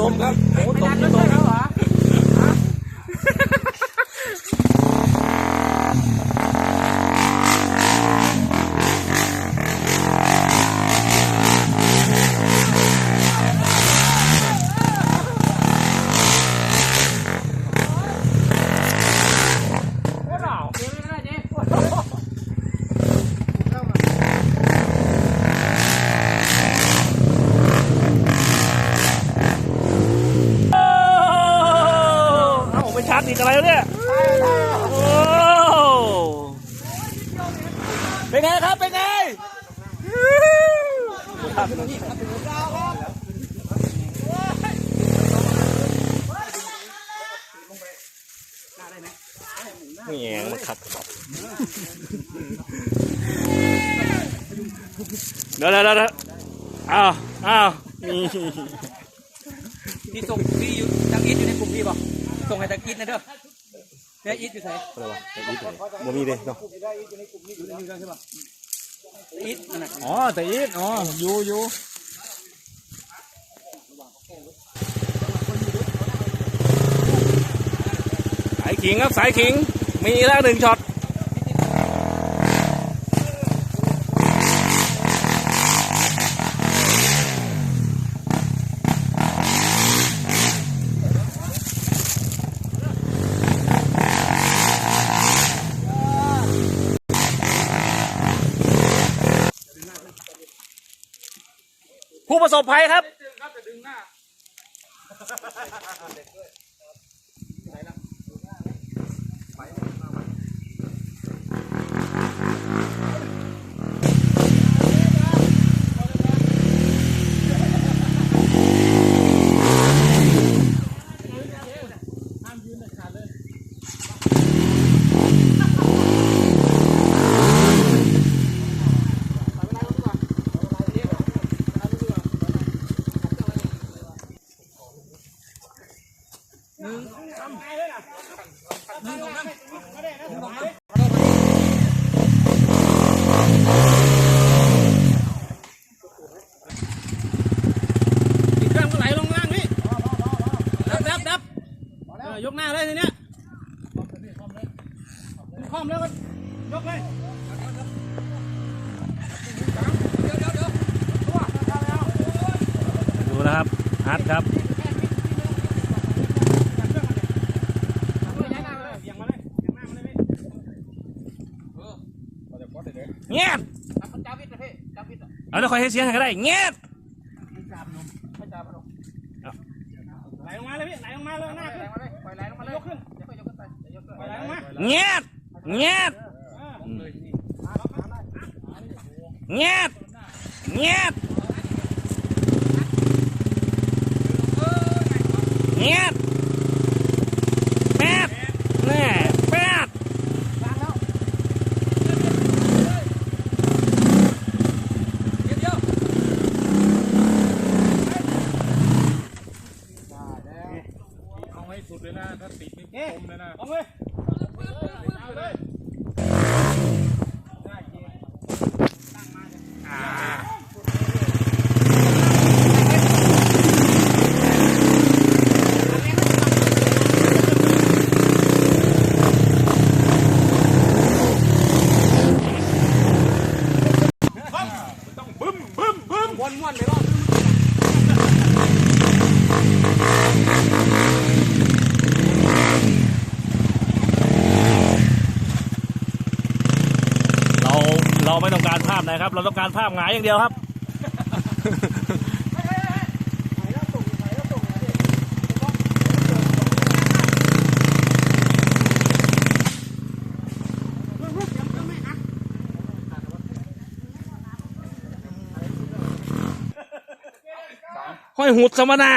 ตมครับหมูตม ติดอะไรวะเนี่ยโอ้เป็นไงครับ เป็นไงเงี้ยมันขัดครับเดี๋ยวเดี๋ยวเดี๋ยวอ้าวอ้าวนี่พี่ส่งพี่อยู่จังอีทอยู่ในกลุ่มพี่ป่ะ ส่งให้จังอีทนะเด้อแม่อีทอยู่ไหนอะไรวะแต่อีทเลยบ่มีเลยเนาะอีทนั่นน่ะอ๋อแต่อีทอ๋ออยู่อยู่สายขิงครับสายขิงมีแล้วหนึ่งช็อต ผู้ประสบภัยครับ อีกเครื่องก็ไหลลงล่างนี่ดับดับดับยกหน้าเลยทีเนี้ยคอมแล้วก็ยกเลยดูนะครับฮัทครับ เงียบจ้าวิทย์นะพี่จ้าวิทย์อะเอาแล้วคอยให้เสียงให้ก็ได้เงียบไม่จ้าพนมไม่จ้าพนมไหลลงมาเลยพี่ไหลลงมาเลยหน้าไหลมาเลยปล่อยไหลลงมาเลยยกขึ้นเดี๋ยวยกขึ้นไปเดี๋ยวยกขึ้นไหลลงมาเงียบเงียบเงียบเงียบเงียบแป๊บแน่แป๊บ เดี๋ยวเดี๋ยว เอา ให้สุดเลยนะ ถ้าติดนี่คมเลยนะเอาเลยเอาเลยม้วนม้วนไปรอบ เรา เราไม่ต้องการภาพนะครับ เราต้องการภาพหงายอย่างเดียวครับห้อยหูดสมนา